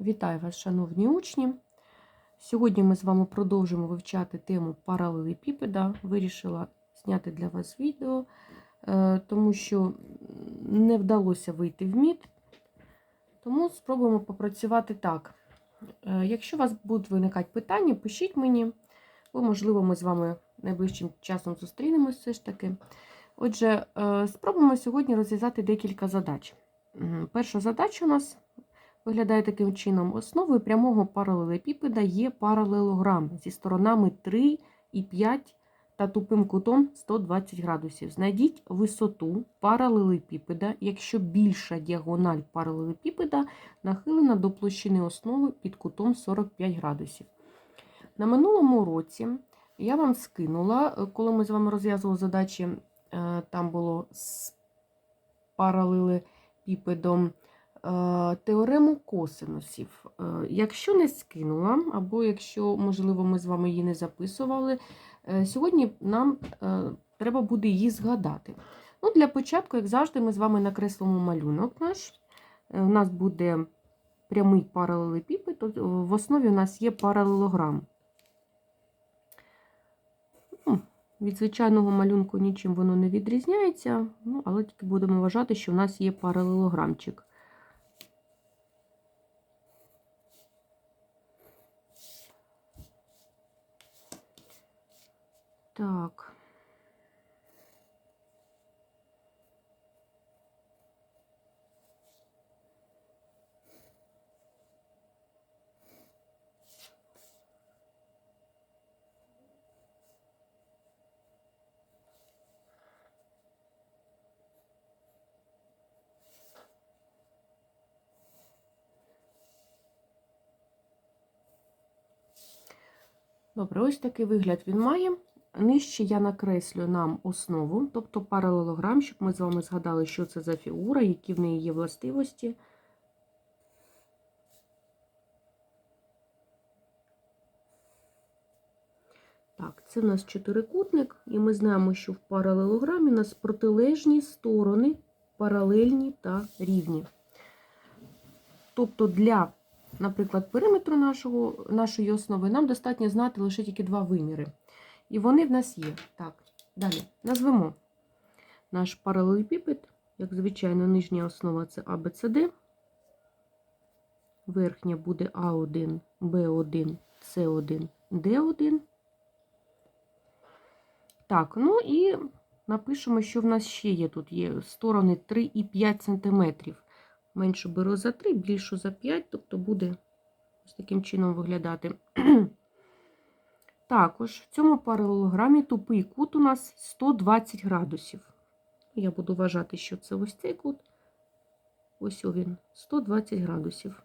Вітаю вас, шановні учні! Сьогодні ми з вами продовжимо вивчати тему паралелепіпеда. Вирішила зняти для вас відео, е, тому що не вдалося вийти в мід. Тому спробуємо попрацювати так. Е, Якщо у вас будуть виникати питання, пишіть мені, бо, можливо, ми з вами найближчим часом зустрінемось все ж таки. Отже, е, спробуємо сьогодні розв'язати декілька задач. Перша задача у нас виглядає таким чином. Основою прямого паралелепіпеда є паралелограм зі сторонами 3 і 5 та тупим кутом 120 градусів. Знайдіть висоту паралелепіпеда, якщо більша діагональ паралелепіпеда нахилена до площини основи під кутом 45 градусів. На минулому уроці я вам скинула, коли ми з вами розв'язували задачі, е, там було з паралелепіпедом теорему косинусів. Е, Якщо не скинула, або якщо, можливо, ми з вами її не записували, е, сьогодні нам е, треба буде її згадати. Ну, Для початку, як завжди, ми з вами накреслимо малюнок наш. Е, У нас буде прямий паралелепіпед, е, в основі у нас є паралелограм. Ну, Від звичайного малюнку нічим воно не відрізняється, ну, але тільки будемо вважати, що в нас є паралелограмчик. Так. Добре, ось такий вигляд він має. Нижче я накреслю нам основу, тобто паралелограм, щоб ми з вами згадали, що це за фігура, які в неї є властивості. Так, це в нас чотирикутник, і ми знаємо, що в паралелограмі у нас протилежні сторони паралельні та рівні. Тобто для, наприклад, периметру нашого, нашої основи нам достатньо знати лише тільки два виміри. І вони в нас є. Так, далі назвемо наш паралелепіпед, як звичайно, нижня основа це ABCD. Верхня буде А1, Б1, С1, Д1. Так, ну і напишемо, що в нас ще є тут є сторони 3 і 5 см. Меншу беру за 3, більшу за 5, тобто буде ось таким чином виглядати. Також в цьому паралелограмі тупий кут у нас 120 градусів. Я буду вважати, що це ось цей кут. Ось він, 120 градусів.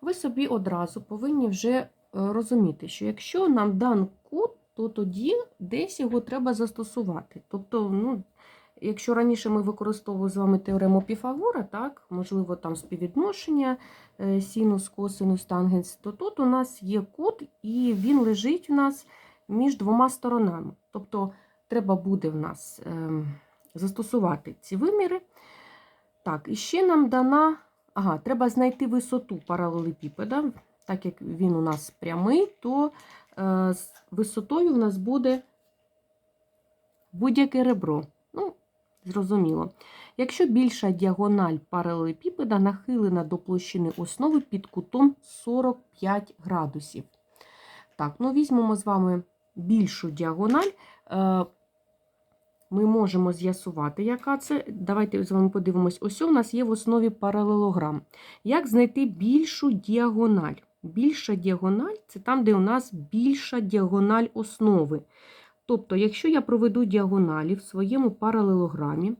Ви собі одразу повинні вже е, розуміти, що якщо нам дан кут, то тоді десь його треба застосувати. Тобто, ну, Якщо раніше ми використовували з вами теорему Піфагора, так, можливо, там співвідношення е, синус, косинус, тангенс, то тут у нас є кут, і він лежить у нас між двома сторонами. Тобто треба буде в нас ем, застосувати ці виміри. Так, і ще нам дана, ага, треба знайти висоту паралелепіпеда. Так як він у нас прямий, то е, з висотою у нас буде будь-яке ребро. Ну, Зрозуміло. Якщо більша діагональ паралелепіпеда нахилена до площини основи під кутом 45 градусів. Так, ну візьмемо з вами більшу діагональ. Е, Ми можемо з'ясувати, яка це. Давайте з вами подивимось. Ось у нас є в основі паралелограм. Як знайти більшу діагональ? Більша діагональ це там, де у нас більша діагональ основи. Тобто, якщо я проведу діагоналі в своєму паралелограмі,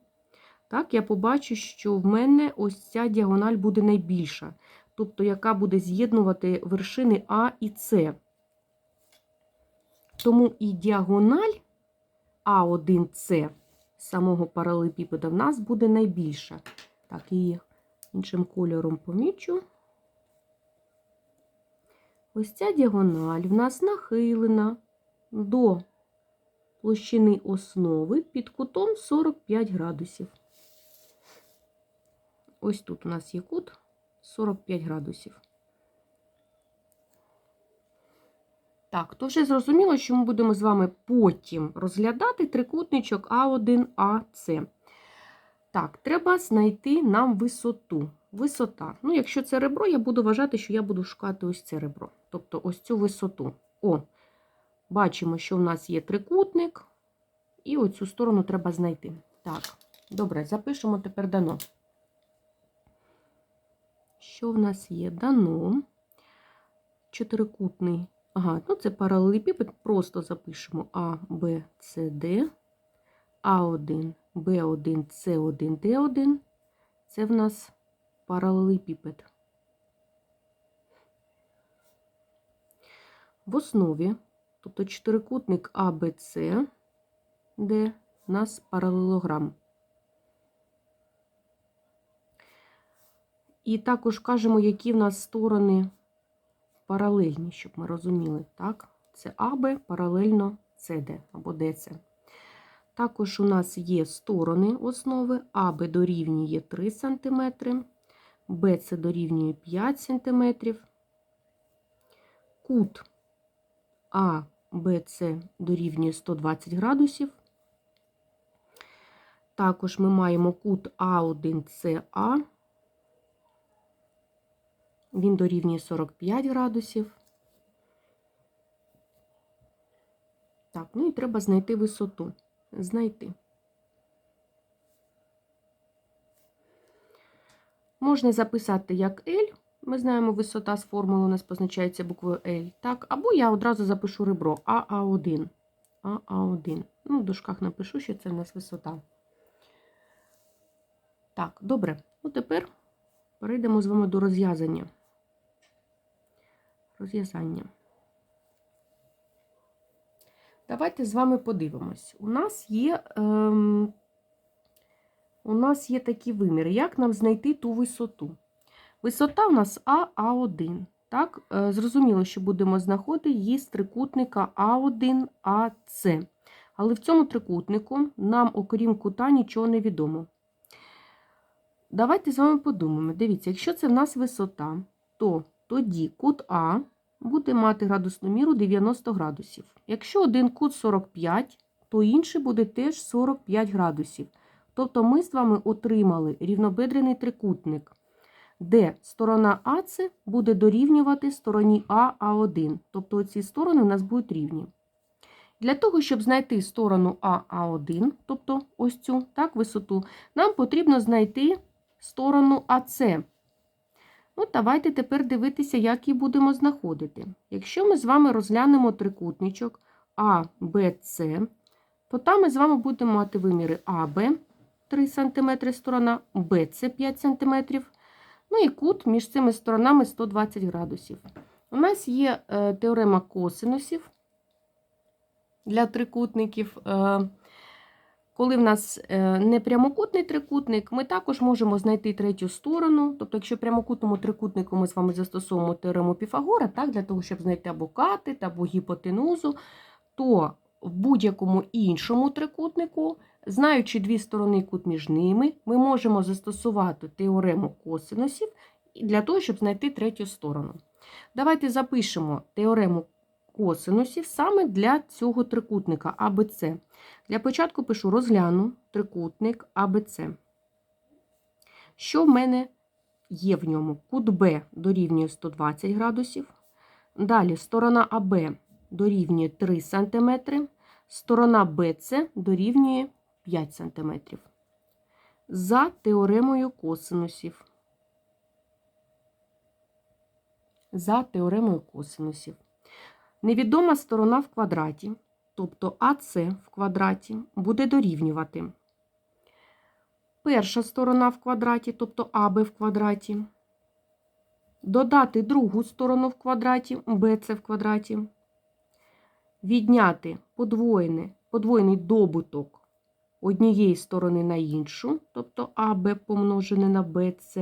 так, я побачу, що в мене ось ця діагональ буде найбільша, тобто, яка буде з'єднувати вершини А і С. Тому і діагональ А1С самого паралелепіпеда в нас буде найбільша. Так, її іншим кольором помічу. Ось ця діагональ в нас нахилена до площини основи під кутом 45 градусів. Ось тут у нас є кут 45 градусів. Так, то вже зрозуміло, що ми будемо з вами потім розглядати трикутничок А1АС. Так, треба знайти нам висоту. Висота. Ну, якщо це ребро, я буду вважати, що я буду шукати ось це ребро. Тобто ось цю висоту. О, бачимо, що в нас є трикутник, і оцю сторону треба знайти. Так, добре, запишемо тепер дано. Що в нас є? Дано. Чотирикутний. Ага, ну це паралелепіпед, просто запишемо А, Б, С, Д, А1, Б1, С1, Д1. Це в нас паралелепіпед. В основі, тобто чотирикутник АБЦ, де у нас паралелограм. І також кажемо, які в нас сторони паралельні, щоб ми розуміли. Так? Це АБ паралельно СД або ДЦ. Також у нас є сторони основи. АБ дорівнює 3 см, БЦ дорівнює 5 см. Кут АБЦ дорівнює 120 градусів. Також ми маємо кут А1СА. Він дорівнює 45 градусів. Так, ну і треба знайти висоту. Знайти. Можна записати як L. Ми знаємо, висота з формули у нас позначається буквою L. Так, або я одразу запишу ребро АА1. АА1. Ну, в дужках напишу, що це в нас висота. Так, добре. Ну, тепер перейдемо з вами до розв'язання. Розв'язання. Давайте з вами подивимось. У нас є ем, у нас є такі виміри. Як нам знайти ту висоту? Висота у нас АА1. Так, е, Зрозуміло, що будемо знаходити її з трикутника А1АС. Але в цьому трикутнику нам, окрім кута, нічого не відомо. Давайте з вами подумаємо. Дивіться, якщо це в нас висота, то тоді кут А буде мати градусну міру 90 градусів. Якщо один кут 45, то інший буде теж 45 градусів. Тобто ми з вами отримали рівнобедрений трикутник, де сторона АЦ буде дорівнювати стороні АА1. Тобто ці сторони у нас будуть рівні. Для того, щоб знайти сторону АА1, тобто ось цю так, висоту, нам потрібно знайти сторону АЦ. От давайте тепер дивитися, як її будемо знаходити. Якщо ми з вами розглянемо трикутничок А, С, то там ми з вами будемо мати виміри АБ 3 см сторона, БЦ 5 см, ну і кут між цими сторонами 120 градусів. У нас є е, теорема косинусів для трикутників. Е, коли в нас е, не прямокутний трикутник, ми також можемо знайти третю сторону. Тобто, якщо прямокутному трикутнику ми з вами застосовуємо теорему Піфагора, так, для того, щоб знайти або катет, або гіпотенузу, то в будь-якому іншому трикутнику, знаючи дві сторони кут між ними, ми можемо застосувати теорему косинусів для того, щоб знайти третю сторону. Давайте запишемо теорему косинусів саме для цього трикутника АБЦ. Для початку пишу розгляну трикутник АБЦ. Що в мене є в ньому? Кут Б дорівнює 120 градусів. Далі сторона АБ дорівнює 3 см, сторона БЦ дорівнює 5 см. За теоремою косинусів. За теоремою косинусів. Невідома сторона в квадраті, тобто АС в квадраті, буде дорівнювати. Перша сторона в квадраті, тобто АБ в квадраті. Додати другу сторону в квадраті, БЦ в квадраті. Відняти подвоєне, подвоєний добуток однієї сторони на іншу, тобто АБ помножене на БЦ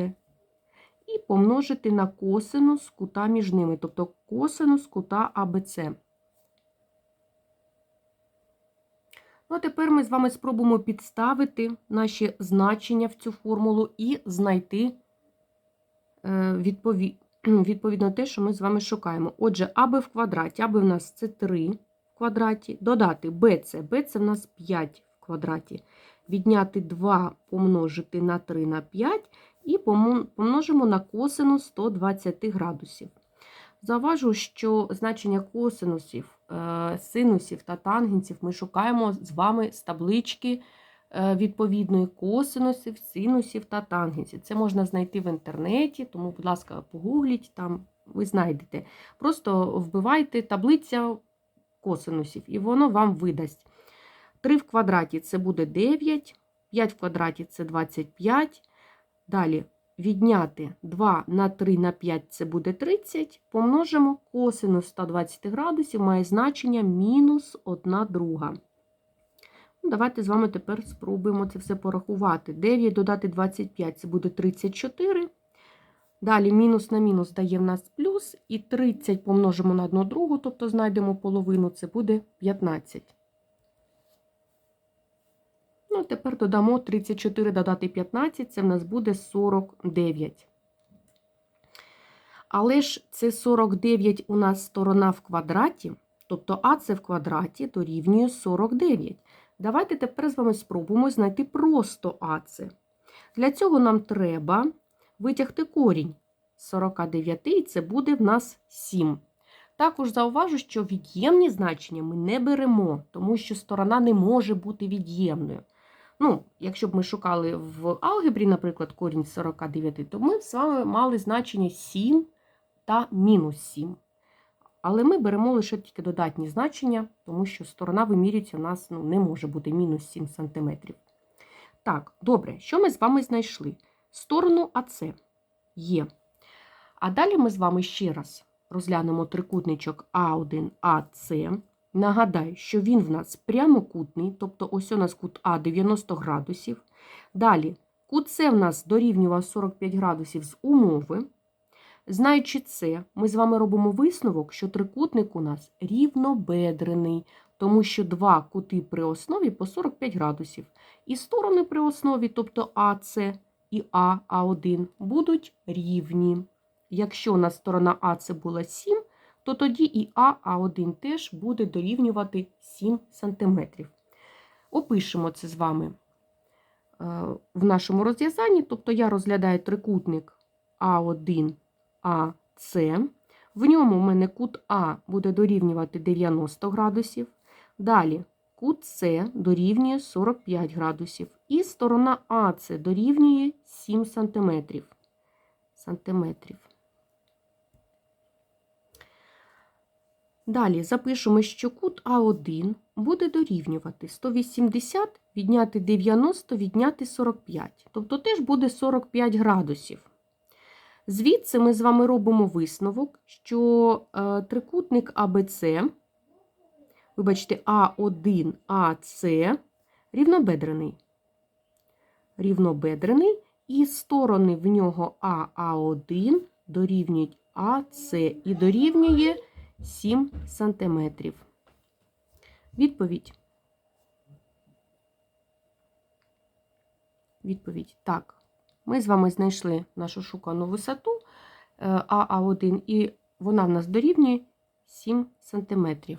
і помножити на косинус кута між ними, тобто косинус кута АБЦ. Ну, а тепер ми з вами спробуємо підставити наші значення в цю формулу і знайти е, відпові... відповідно те, що ми з вами шукаємо. Отже, АБ в квадраті, АБ в нас це 3 в квадраті, додати БЦ, БЦ в нас 5 в квадраті. Відняти 2 помножити на 3 на 5 і помножимо на косинус 120 градусів. Заважу, що значення косинусів, е, синусів та тангенсів ми шукаємо з вами з таблички е, відповідної косинусів, синусів та тангенсів. Це можна знайти в інтернеті, тому, будь ласка, погугліть, там ви знайдете. Просто вбивайте таблиця косинусів, і воно вам видасть. 3 в квадраті це буде 9, 5 в квадраті це 25. Далі відняти 2 на 3 на 5 це буде 30. Помножимо косинус 120 градусів має значення мінус 1 друга. Ну, Давайте з вами тепер спробуємо це все порахувати. 9 додати 25 це буде 34. Далі мінус на мінус дає в нас плюс. І 30 помножимо на 1 другу, тобто знайдемо половину, це буде 15. Ну, тепер додамо 34 додати 15, це в нас буде 49. Але ж це 49 у нас сторона в квадраті, тобто АЦ в квадраті дорівнює 49. Давайте тепер з вами спробуємо знайти просто АЦ. Для цього нам треба витягти корінь з 49, і це буде в нас 7. Також зауважу, що від'ємні значення ми не беремо, тому що сторона не може бути від'ємною. Ну, якщо б ми шукали в алгебрі, наприклад, корінь 49, то ми з вами мали значення 7 та мінус 7. Але ми беремо лише тільки додатні значення, тому що сторона вимірюється у нас ну, не може бути мінус 7 см. Так, добре, що ми з вами знайшли? Сторону АЦ є. А далі ми з вами ще раз розглянемо трикутничок А1, АЦ. Нагадаю, що він в нас прямокутний, тобто ось у нас кут А 90 градусів. Далі кут С в нас дорівнював 45 градусів з умови. Знаючи це, ми з вами робимо висновок, що трикутник у нас рівнобедрений, тому що два кути при основі по 45 градусів. І сторони при основі, тобто АС і А, А1, будуть рівні. Якщо у нас сторона АС була 7, то тоді і А, А1 теж буде дорівнювати 7 см. Опишемо це з вами е, в нашому розв'язанні. Тобто я розглядаю трикутник А1, АС. В ньому в мене кут А буде дорівнювати 90 градусів. Далі кут С дорівнює 45 градусів. І сторона АС дорівнює 7 сантиметрів. сантиметрів. Далі запишемо, що кут А1 буде дорівнювати 180, відняти 90, відняти 45. Тобто теж буде 45 градусів. Звідси ми з вами робимо висновок, що е, трикутник АБЦ, вибачте, А1, АС рівнобедрений. Рівнобедрений, і сторони в нього А, А1 дорівнюють АС і дорівнює 7 сантиметрів. Відповідь. Відповідь. Так. Ми з вами знайшли нашу шукану висоту е, АА1, і вона в нас дорівнює 7 сантиметрів.